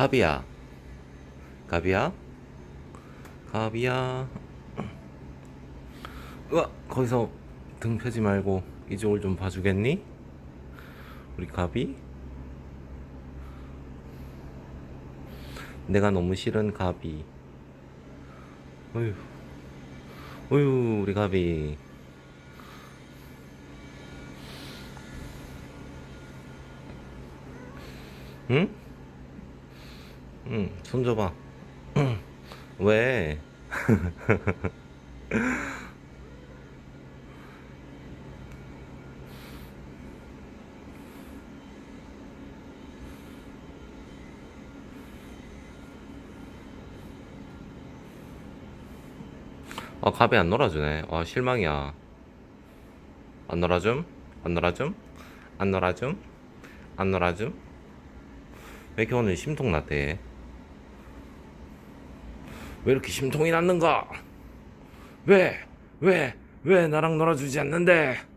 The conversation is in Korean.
가비야. 가비야? 가비야. 으아, 거기서 등 펴지 말고 이쪽을 좀 봐주겠니? 우리 가비? 내가 너무 싫은 가비. 어휴, 어휴, 우리 가비. 응? 응, 손 줘봐. 왜? 아, 갑이 안 놀아주네. 아, 실망이야. 안 놀아줌? 안 놀아줌? 안 놀아줌? 안 놀아줌? 왜 이렇게 오늘 심통 났대? 왜 이렇게 심통이 났는가? 왜? 왜? 왜 나랑 놀아주지 않는데?